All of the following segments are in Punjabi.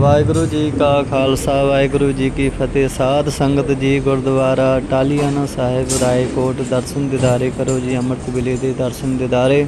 ਵਾਹਿਗੁਰੂ ਜੀ ਕਾ ਖਾਲਸਾ, ਵਾਹਿਗੁਰੂ ਜੀ ਕੀ ਫਤਿਹ। ਸਾਧ ਸੰਗਤ ਜੀ, ਗੁਰਦੁਆਰਾ ਟਾਲੀਆਣਾ ਸਾਹਿਬ, ਰਾਏਕੋਟ ਦਰਸ਼ਨ ਦਿਦਾਰੇ ਕਰੋ ਜੀ, ਅੰਮ੍ਰਿਤ ਵੇਲੇ ਦੇ ਦਰਸ਼ਨ ਦਿਦਾਰੇ।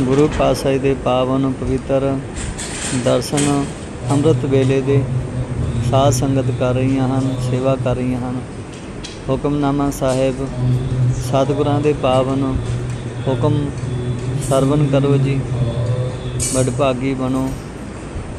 ਗੁਰੂ ਪਾਤਸ਼ਾਹ ਦੇ ਪਾਵਨ ਪਵਿੱਤਰ ਦਰਸ਼ਨ ਅੰਮ੍ਰਿਤ ਵੇਲੇ ਦੇ ਸਾਧ ਸੰਗਤ ਕਰ ਰਹੀਆਂ ਹਨ, ਸੇਵਾ ਕਰ ਰਹੀਆਂ ਹਨ। ਹੁਕਮਨਾਮਾ ਸਾਹਿਬ, ਸਤਿਗੁਰਾਂ ਦੇ ਪਾਵਨ ਹੁਕਮ ਸਰਵਨ ਕਰੋ ਜੀ ਵਡਭਾਗੀ ਬਣੋ।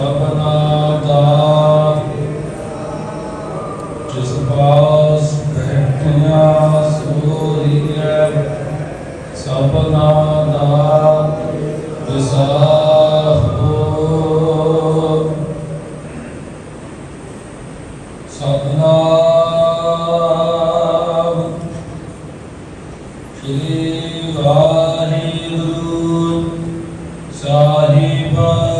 ਸਭਨਾ ਦਾ ਜਿਸ ਪਾਸ ਬੈਠਿਆ ਸੋਰੀਐ ਸਭਨਾ ਦਾ ਵਿਸਾਹੋ ਸਤਨਾਮ ਸ਼੍ਰੀ ਵਾਹਿਗੁਰੂ ਸਾਹਿਬ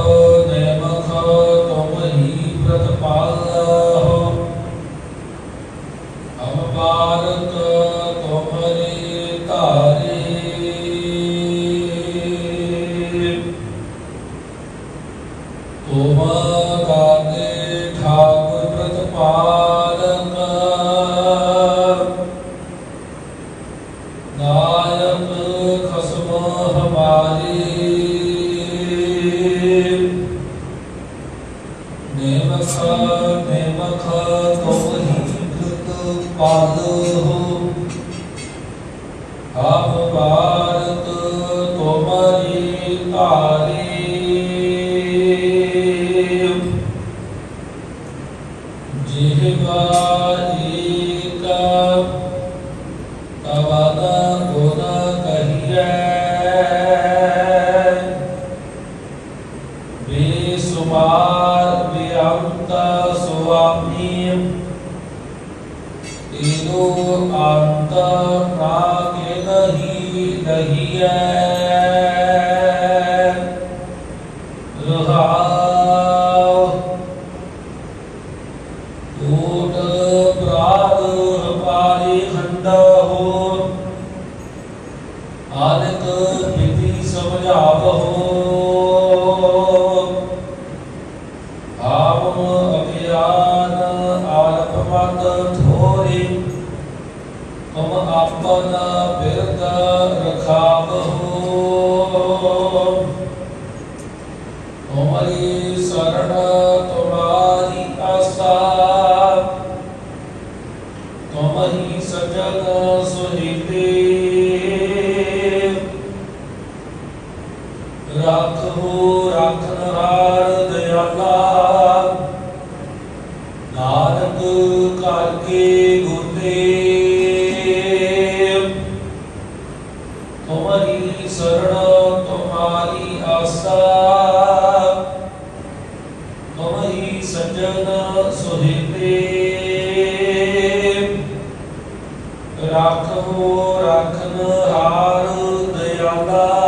ਨਾਇਕ ਖਸਮ ਹਮਾਰੀ ਨੇਮਖ ਨੇਮਖ ਤੁਮ ਹੀ ਪ੍ਰਤਪਾਲ ਹੋ। ਆਪ ਭਾਰਤ ਤੁਮਰੀ ਧਾਰੀ। ਜਿਹਵਾਈ ਨਹੀਂ ਰਹੀਐ ਰਹਾਉ ਓਟ ਪ੍ਰਾਦ ਹਮਾਰੀ ਖੰਡਾ ਹੋ ਆਨਕ ਵਿਧੀ ਸਮਝਾਵਹੋ ਆਵਮ ਅਭਿਆਨ ਆਲਪ ਮਤ ਤੁਮ ਆਪਨ ਬਿਰਦ ਰਖਾਵਹੋ। ਤੁਮਰੀ ਸਰਣ ਤੁਮਾਰੀ ਆਸਾ। ਤੁਮਰੀ ਸਜਨ ਸੁਹੀਤੇ ਰੱਖੋ ਰੱਖਨ ਹਾਰ ਨਾਨਕ ਘਰ ਤੁਮਰੀ ਸਰਣ ਤੁਮਾਰੀ ਆਸਾ ਤੁਮਰੀ ਸਜਨ ਸੁਹਿਤੇ ਰੱਖੋ ਰੱਖਨ ਹਾਰ ਦਇਆਲਾ